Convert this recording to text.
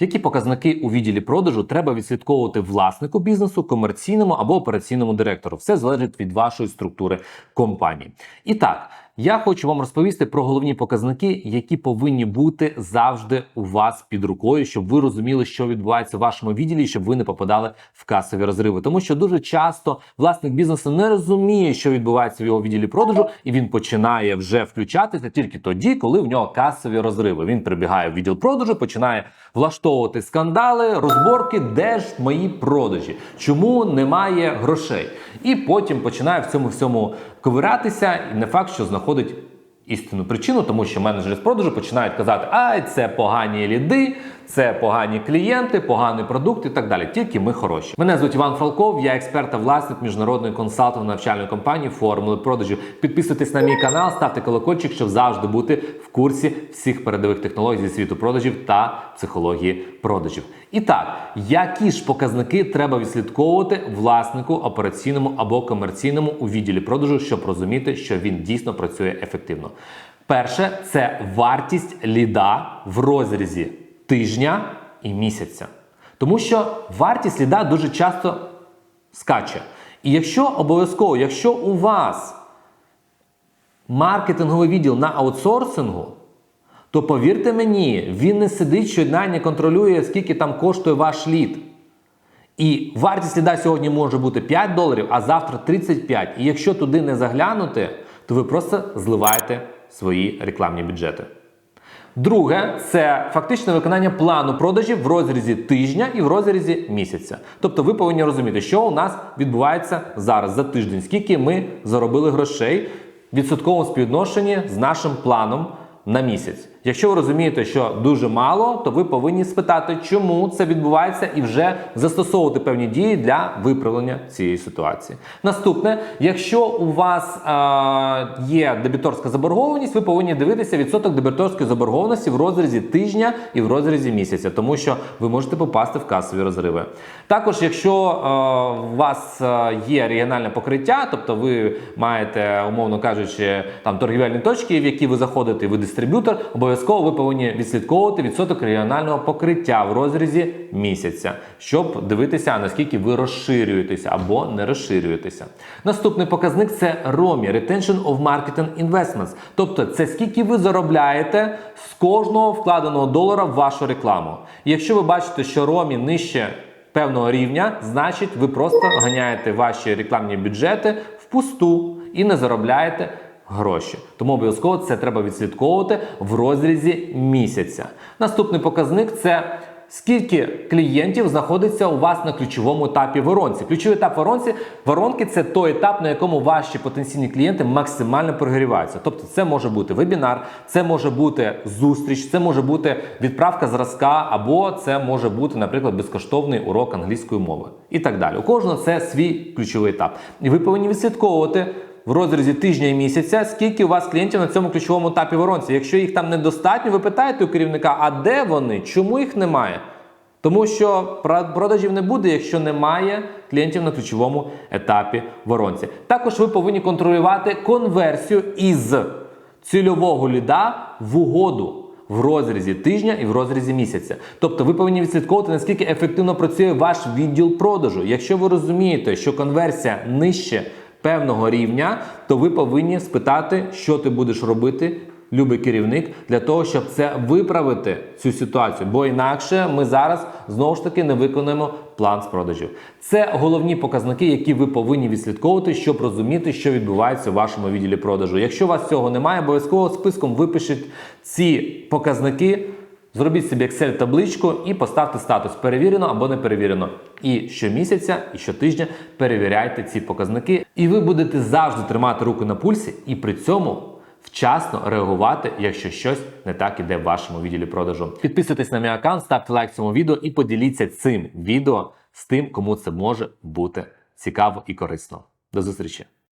Які показники у відділі продажу треба відслідковувати власнику бізнесу, комерційному або операційному директору? Все залежить від вашої структури компанії. І так, я хочу вам розповісти про головні показники, які повинні бути завжди у вас під рукою, щоб ви розуміли, що відбувається в вашому відділі, щоб ви не попадали в касові розриви. Тому що дуже часто власник бізнесу не розуміє, що відбувається в його відділі продажу, і він починає вже включатися тільки тоді, коли в нього касові розриви. Він прибігає в відділ продажу, починає влаштовувати скандали, розборки, де ж мої продажі, чому немає грошей, і потім починає в цьому всьому ковиратися, і не факт, що знаходить істинну причину, тому що менеджери з продажу починають казати, ай, це погані ліди, це погані клієнти, поганий продукт і так далі. Тільки ми хороші. Мене звуть Іван Фалков, я експерт та власник міжнародної консалтинг навчальної компанії Формули продажів. Підписуйтесь на мій канал, ставте колокольчик, щоб завжди бути в курсі всіх передових технологій зі світу продажів та психології продажів. І так, які ж показники треба відслідковувати власнику операційному або комерційному у відділі продажу, щоб розуміти, що він дійсно працює ефективно. Перше це вартість ліда в розрізі тижня і місяця. Тому що вартість ліда дуже часто скаче. І якщо обов'язково, якщо у вас маркетинговий відділ на аутсорсингу, то повірте мені, він не сидить щодня і не контролює, скільки там коштує ваш лід. І вартість ліда сьогодні може бути 5 доларів, а завтра 35. І якщо туди не заглянути, то ви просто зливаєте свої рекламні бюджети. Друге, це фактичне виконання плану продажів в розрізі тижня і в розрізі місяця. Тобто ви повинні розуміти, що у нас відбувається зараз за тиждень, скільки ми заробили грошей в відсотковому співвідношенні з нашим планом на місяць. Якщо ви розумієте, що дуже мало, то ви повинні спитати, чому це відбувається, і вже застосовувати певні дії для виправлення цієї ситуації. Наступне, якщо у вас е, є дебіторська заборгованість, ви повинні дивитися відсоток дебіторської заборгованості в розрізі тижня і в розрізі місяця, тому що ви можете попасти в касові розриви. Також, якщо е, у вас е, є регіональне покриття, тобто ви маєте, умовно кажучи, там торгівельні точки, в які ви заходите, ви дистриб'ютор, обов'язково ви повинні відслідковувати відсоток регіонального покриття в розрізі місяця, щоб дивитися, наскільки ви розширюєтеся або не розширюєтеся. Наступний показник це ROMI – Retention of Marketing Investments. Тобто це скільки ви заробляєте з кожного вкладеного долара в вашу рекламу. Якщо ви бачите, що ROMI нижче певного рівня, значить ви просто ганяєте ваші рекламні бюджети впусту і не заробляєте гроші. Тому обов'язково це треба відслідковувати в розрізі місяця. Наступний показник це. Скільки клієнтів знаходиться у вас на ключовому етапі воронці? Ключовий етап воронці воронки це той етап, на якому ваші потенційні клієнти максимально прогріваються. Тобто, це може бути вебінар, це може бути зустріч, це може бути відправка зразка, або це може бути, наприклад, безкоштовний урок англійської мови і так далі. У кожного це свій ключовий етап. І ви повинні відслідковувати в розрізі тижня і місяця, скільки у вас клієнтів на цьому ключовому етапі воронці. Якщо їх там недостатньо, ви питаєте у керівника, а де вони? Чому їх немає? Тому що продажів не буде, якщо немає клієнтів на ключовому етапі воронці. Також ви повинні контролювати конверсію із цільового ліда в угоду. В розрізі тижня і в розрізі місяця. Тобто ви повинні відслідковувати, наскільки ефективно працює ваш відділ продажу. Якщо ви розумієте, що конверсія нижче певного рівня, то ви повинні спитати, що ти будеш робити, любий керівник, для того, щоб це виправити цю ситуацію. Бо інакше ми зараз знову ж таки не виконуємо план з продажів. Це головні показники, які ви повинні відслідковувати, щоб розуміти, що відбувається у вашому відділі продажу. Якщо у вас цього немає, обов'язково списком випишіть ці показники. Зробіть собі Excel-табличку і поставте статус перевірено або не перевірено. І щомісяця, і щотижня перевіряйте ці показники, і ви будете завжди тримати руку на пульсі і при цьому вчасно реагувати, якщо щось не так іде в вашому відділі продажу. Підписуйтесь на мій аккаунт, ставте лайк цьому відео і поділіться цим відео з тим, кому це може бути цікаво і корисно. До зустрічі!